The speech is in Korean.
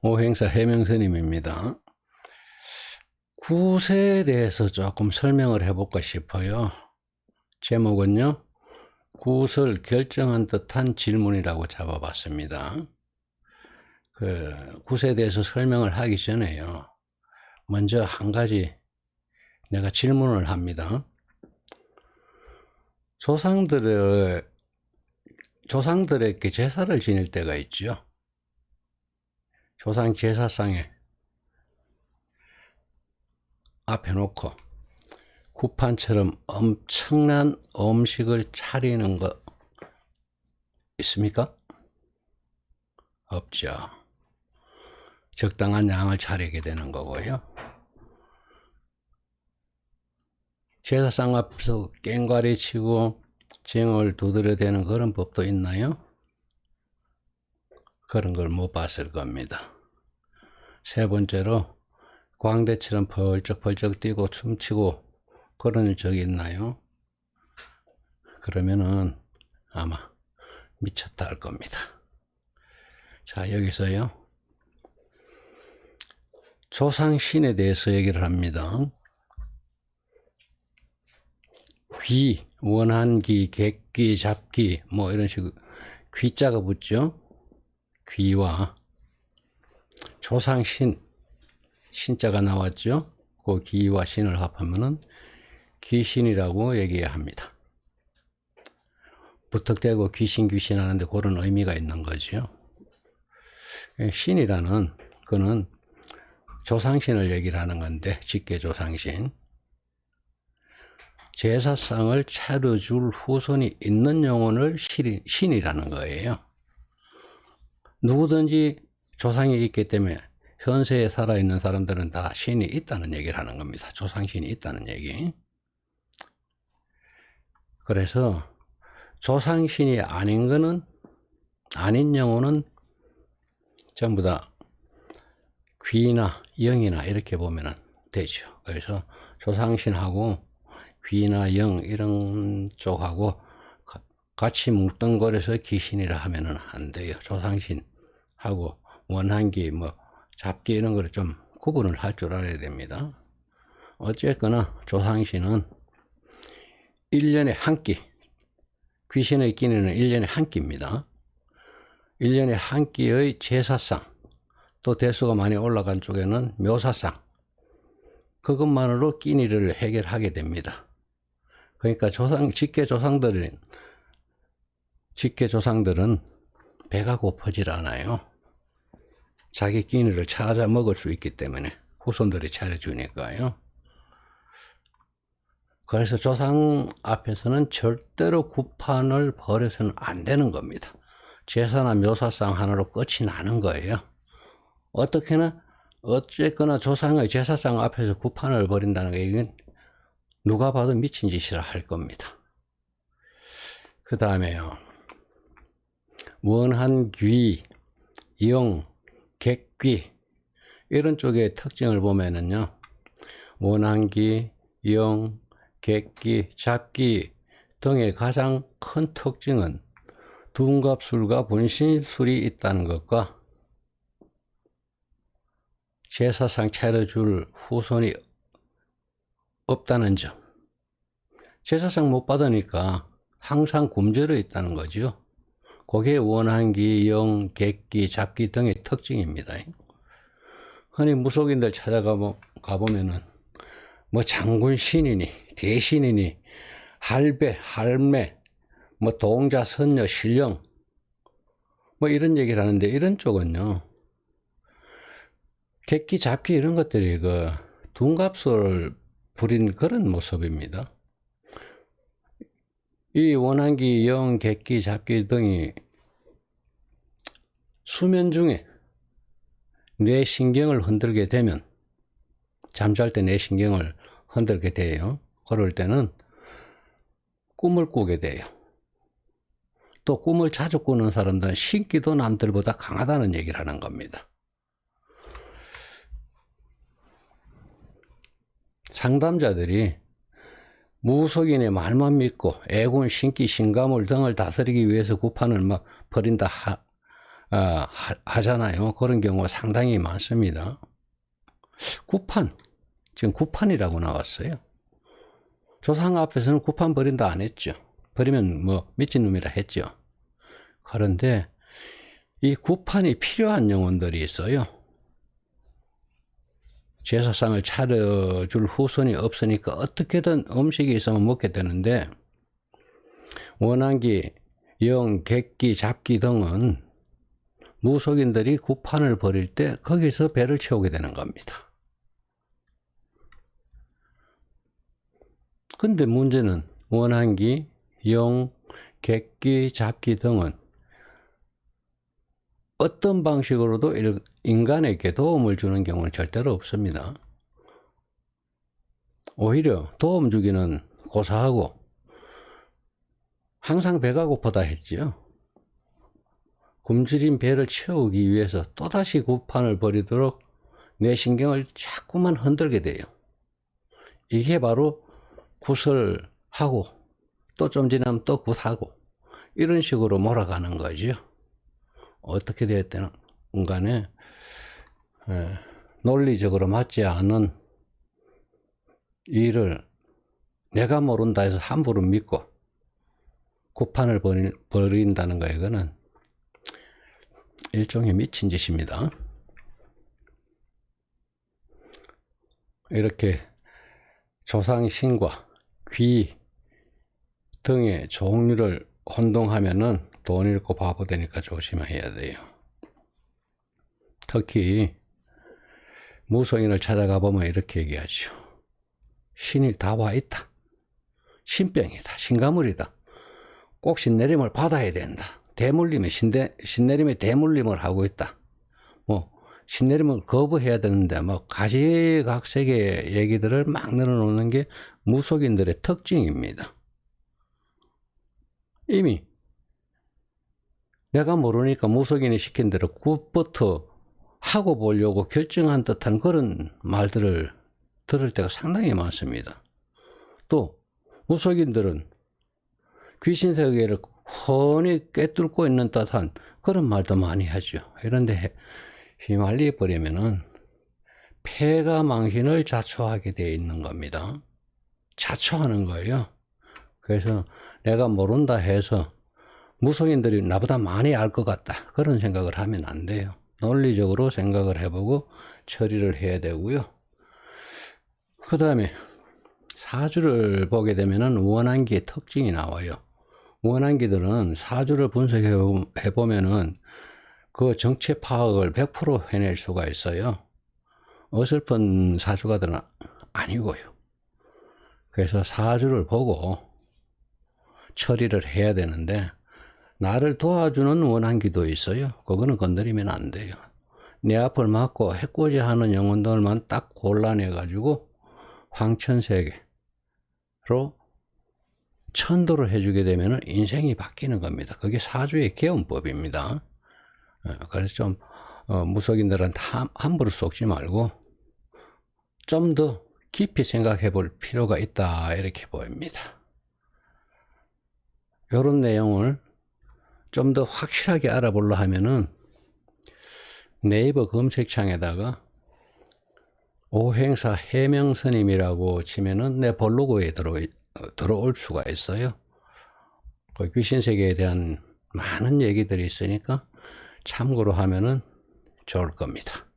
오행사 해명스님입니다. 굿에 대해서 조금 설명을 해볼까 싶어요. 제목은요, 굿을 결정한 듯한 질문이라고 잡아봤습니다. 그, 굿에 대해서 설명을 하기 전에요. 먼저 한 가지 내가 질문을 합니다. 조상들의, 조상들에게 제사를 지낼 때가 있죠. 조상 제사상에 앞에 놓고 구판처럼 엄청난 음식을 차리는 거 있습니까? 없죠. 적당한 양을 차리게 되는 거고요. 제사상 앞에서 깽가리 치고 쟁을 두드려 대는 그런 법도 있나요? 그런 걸 못 봤을 겁니다. 세 번째로 광대처럼 펄쩍펄쩍 뛰고 춤추고 그런 적이 있나요? 그러면은 아마 미쳤다 할 겁니다. 자, 여기서요. 조상신에 대해서 얘기를 합니다. 귀, 원한기, 객기, 잡기, 뭐 이런 식으로 귀자가 붙죠? 귀와 조상신, 신자가 나왔죠? 그 기와 신을 합하면은 귀신이라고 얘기합니다. 부탁되고 귀신 귀신 하는데 그런 의미가 있는 거죠. 신이라는 그는 조상신을 얘기를 하는 건데 직계 조상신 제사상을 차려줄 후손이 있는 영혼을 신이라는 거예요. 누구든지 조상이 있기 때문에 현세에 살아있는 사람들은 다 신이 있다는 얘기를 하는 겁니다. 조상신이 있다는 얘기. 그래서 조상신이 아닌 거는, 아닌 영혼은 전부 다 귀나 영이나 이렇게 보면 되죠. 그래서 조상신하고 귀나 영 이런 쪽하고 같이 뭉뚱거려서 귀신이라 하면은 안 돼요. 조상신하고 원한기 뭐 잡기 이런 거를 좀 구분을 할 줄 알아야 됩니다. 어쨌거나 조상신은 1년에 한 끼, 귀신의 끼니는 1년에 한 끼입니다. 1년에 한 끼의 제사상, 또 대수가 많이 올라간 쪽에는 묘사상, 그것만으로 끼니를 해결하게 됩니다. 그러니까 조상, 직계 조상들은, 직계 조상들은 배가 고프질 않아요. 자기 끼니를 찾아 먹을 수 있기 때문에 후손들이 차려주니까요. 그래서 조상 앞에서는 절대로 구판을 벌여서는 안 되는 겁니다. 제사나 묘사상 하나로 끝이 나는 거예요. 어떻게나 어쨌거나 조상의 제사상 앞에서 구판을 벌인다는 얘기는 누가 봐도 미친 짓이라 할 겁니다. 그 다음에요. 원한 귀, 영, 객귀 이런 쪽의 특징을 보면은요. 원한기, 영, 객기, 잡기 등의 가장 큰 특징은 둔갑술과 분신술이 있다는 것과 제사상 차려줄 후손이 없다는 점. 제사상 못 받으니까 항상 굶주려 있다는 거죠. 그게 원한기, 영, 객기, 잡기 등의 특징입니다. 흔히 무속인들 찾아가 보면은 뭐 장군 신이니 대신이니 할배, 할매, 뭐 동자, 선녀, 신령 뭐 이런 얘기를 하는데 이런 쪽은요 객기, 잡기 이런 것들이 그 둔갑소를 부린 그런 모습입니다. 이 원한기, 영, 객기, 잡기 등이 수면 중에 뇌 신경을 흔들게 되면 잠잘 때 뇌 신경을 흔들게 돼요. 그럴 때는 꿈을 꾸게 돼요. 또 꿈을 자주 꾸는 사람들은 신기도 남들보다 강하다는 얘기를 하는 겁니다. 상담자들이 무속인의 말만 믿고 애군, 신기, 신가물 등을 다스리기 위해서 구판을 막 버린다 하, 아, 하, 하잖아요. 그런 경우가 상당히 많습니다. 구판, 지금 구판이라고 나왔어요. 조상 앞에서는 구판 버린다 안 했죠. 버리면 뭐 미친 놈이라 했죠. 그런데 이 구판이 필요한 영혼들이 있어요. 제사상을 차려줄 후손이 없으니까 어떻게든 음식이 있으면 먹게 되는데 원한기, 영, 객기, 잡기 등은 무속인들이 구판을 버릴 때 거기서 배를 채우게 되는 겁니다. 근데 문제는 원한기, 영, 객기, 잡기 등은 어떤 방식으로도 일- 인간에게 도움을 주는 경우는 절대로 없습니다. 오히려 도움 주기는 고사하고 항상 배가 고프다 했지요. 굶주린 배를 채우기 위해서 또다시 구판을 벌이도록 내 신경을 자꾸만 흔들게 돼요. 이게 바로 굿을 하고 또 좀 지나면 또 굿하고 이런 식으로 몰아가는 거죠. 어떻게 되었든 간에 에, 논리적으로 맞지 않은 일을 내가 모른다 해서 함부로 믿고 구판을 벌인, 벌인다는 거 이거는 일종의 미친 짓입니다. 이렇게 조상 신과 귀 등의 종류를 혼동하면은 돈 잃고 바보 되니까 조심해야 돼요. 특히 무속인을 찾아가 보면 이렇게 얘기하죠. 신이 다 와 있다. 신병이다. 신가물이다. 꼭 신내림을 받아야 된다. 대물림에 신대, 신내림에 대물림을 하고 있다. 뭐 신내림을 거부해야 되는데 뭐 가지각색의 얘기들을 막 늘어놓는 게 무속인들의 특징입니다. 이미 내가 모르니까 무속인이 시킨 대로 굿부터 하고 보려고 결정한 듯한 그런 말들을 들을 때가 상당히 많습니다. 또 무속인들은 귀신 세계를 훤히 꿰뚫고 있는 듯한 그런 말도 많이 하죠. 이런데 휘말려 버리면은 폐가 망신을 자초하게 되어 있는 겁니다. 자초하는 거예요. 그래서 내가 모른다 해서 무속인들이 나보다 많이 알 것 같다. 그런 생각을 하면 안 돼요. 논리적으로 생각을 해보고 처리를 해야 되고요. 그 다음에 사주를 보게 되면은 원한기의 특징이 나와요. 원한기들은 사주를 분석해 보면은 그 정체 파악을 100% 해낼 수가 있어요. 어설픈 사주가들은 아니고요. 그래서 사주를 보고 처리를 해야 되는데 나를 도와주는 원한기도 있어요. 그거는 건드리면 안 돼요. 내 앞을 막고 해코지 하는 영혼들만 딱 골라내 가지고 황천세계로 천도를 해주게 되면 인생이 바뀌는 겁니다. 그게 사주의 개운법입니다. 어, 그래서 좀 어, 무속인들은 함, 함부로 속지 말고 좀 더 깊이 생각해 볼 필요가 있다 이렇게 보입니다. 이런 내용을 좀 더 확실하게 알아보려 하면은 네이버 검색창에다가 오행사 해명스님이라고 치면은 내 블로그에 들어, 어, 들어올 수가 있어요. 그 귀신 세계에 대한 많은 얘기들이 있으니까 참고로 하면은 좋을 겁니다.